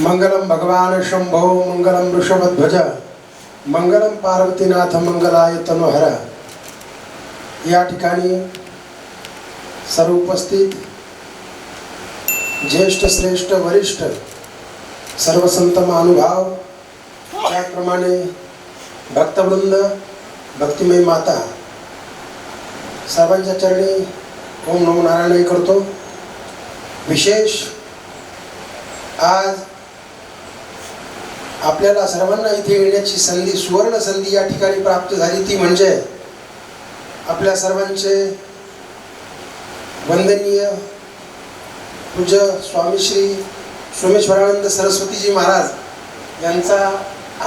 मंगलम भगवान शंभो मंगलम ऋषभध्वज मंगलम पार्वतीनाथ मंगलाय तनोहर. या ठिकाणी सर्व उपस्थित ज्येष्ठ श्रेष्ठ वरिष्ठ सर्व संत महानुभाव त्याप्रमाणे भक्तवृंद भक्तिमय माता सर्वांच्या चरणी ओम नमो नारायण करतो. विशेष आज आपल्याला सर्वांना इथे येण्याची संधी सुवर्ण संधी या ठिकाणी प्राप्त झाली. ती म्हणजे आपल्या सर्वांचे वंदनीय पूज्य स्वामी श्री सोमेश्वरानंद सरस्वतीजी महाराज यांचा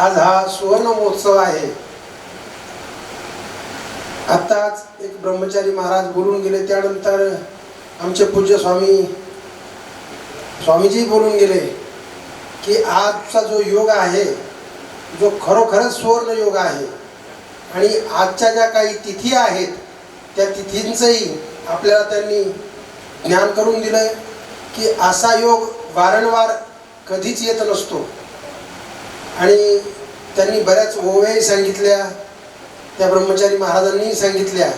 आज हा सुवर्ण महोत्सव आहे. आत्ताच एक ब्रह्मचारी महाराज बोलून गेले. त्यानंतर आमचे पूज्य स्वामी स्वामीजी बोलून गेले. की आजचा जो योग आहे जो खरोखरच सुवर्ण योग आहे आणि आजच्या ज्या काही तिथी आहेत त्या तिथींचंही आपल्याला त्यांनी ज्ञान करून दिलं की असा योग वारंवार कधीच येत नसतो. आणि त्यांनी बऱ्याच ओव्याही सांगितल्या त्या ब्रह्मचारी महाराजांनीही सांगितल्या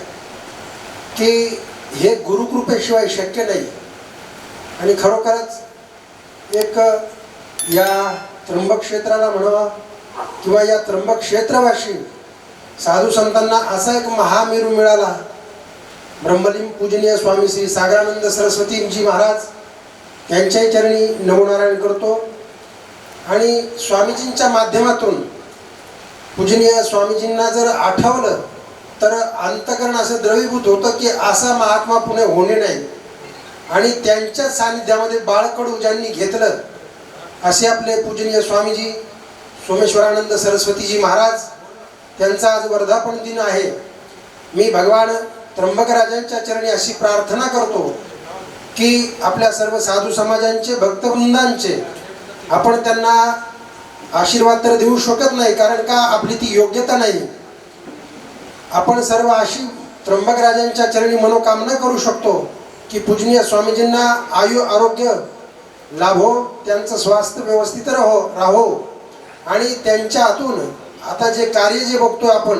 की हे गुरुकृपेशिवाय शक्य नाही. आणि खरोखरच एक या त्र्यंबक क्षेत्राला म्हणावा किंवा या त्र्यंबक क्षेत्रवाशी साधू संतांना असा एक महामेरू मिळाला. ब्रह्मलिंग पूजनीय स्वामी श्री सागरानंद सरस्वतीजी महाराज यांच्याही चरणी नमोनारायण करतो. आणि स्वामीजींच्या माध्यमातून पूजनीय स्वामीजींना जर आठवलं तर अंतकरण असं द्रवीभूत होतं की असा महात्मा पुणे होणे नाही. आणि त्यांच्या सानिध्यामध्ये बाळकडू ज्यांनी घेतलं असे आपले पूजनीय स्वामीजी सोमेश्वरानंद सरस्वतीजी महाराज त्यांचा आज वर्धापन दिन आहे. मी भगवान त्र्यंबकराजांच्या चरणी अशी प्रार्थना करतो की आपल्या सर्व साधू समाजांचे भक्तवृंदांचे आपण त्यांना आशीर्वाद तर देऊ शकत नाही कारण का? आपली ती योग्यता नाही. आपण सर्व अशी त्र्यंबकराजांच्या चरणी मनोकामना करू शकतो की पूजनीय स्वामीजींना आयु आरोग्य लाभो त्यांचं स्वास्थ्य व्यवस्थित राहो राहो. आणि त्यांच्या हातून आता जे कार्य जे बघतोय आपण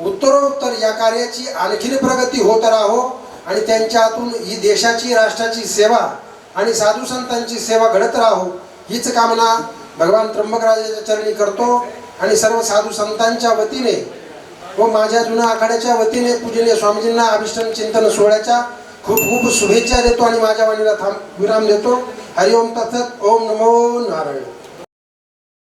उत्तरोत्तर या कार्याची आणखीन प्रगती होत राहो आणि त्यांच्या हातून ही देशाची राष्ट्राची सेवा आणि साधू संतांची सेवा घडत राहो हीच कामना भगवान त्र्यंबकराजाच्या चरणी करतो आणि सर्व साधू संतांच्या वतीने व माझ्या जुन्या आखाड्याच्या वतीने पूजनीय स्वामीजींना अभिष्टन चिंतन सोहळ्याच्या खूप खूप शुभेच्छा देतो आणि माझ्या वाणीला थांब विराम देतो. हरिओम तत्सत ओम नमो नारायण.